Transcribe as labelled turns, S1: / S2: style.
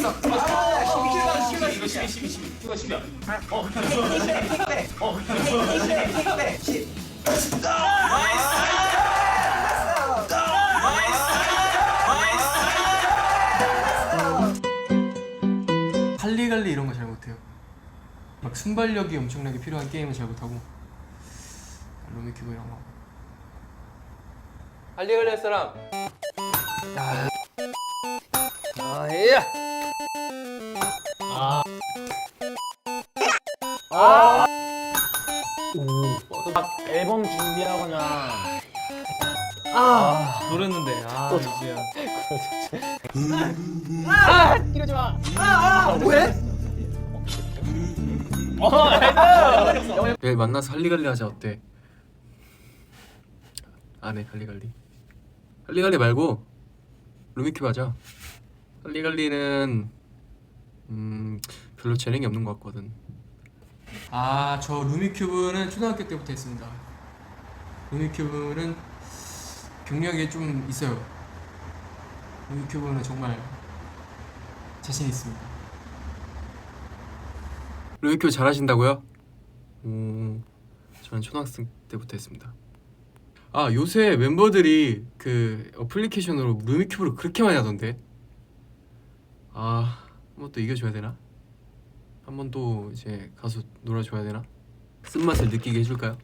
S1: 이거 12, 12, 12. 이거 12야. 어,
S2: 할리갈리 이런 거 잘 못해요. 막 순발력이 엄청나게 필요한 게임은 잘 못하고 로미큐브 이런 거. 할리갈리 할 사람.
S3: 아예.
S4: 앨범 준비하거나
S1: 노렸는데. 아, 이제야.
S4: 이러지 마.
S2: 내일 만나서 할리갈리 하자 어때? 안 해 할리갈리. 할리갈리 말고 루미큐브 하자. 할리갈리는 음 별로 재능이 없는 것 같거든. 아 저 루미큐브는 초등학교 때부터 했습니다. 루미큐브는 경력이 좀 있어요. 루미큐브는 정말 자신 있습니다. 루미큐브 잘하신다고요? 오, 저는 초등학생 때부터 했습니다. 아 요새 멤버들이 그 어플리케이션으로 루미큐브를 그렇게 많이 하던데. 아, 한번 또 이겨줘야 되나? 한 번 또 이제 가서 놀아줘야 되나? 쓴맛을 느끼게 해줄까요?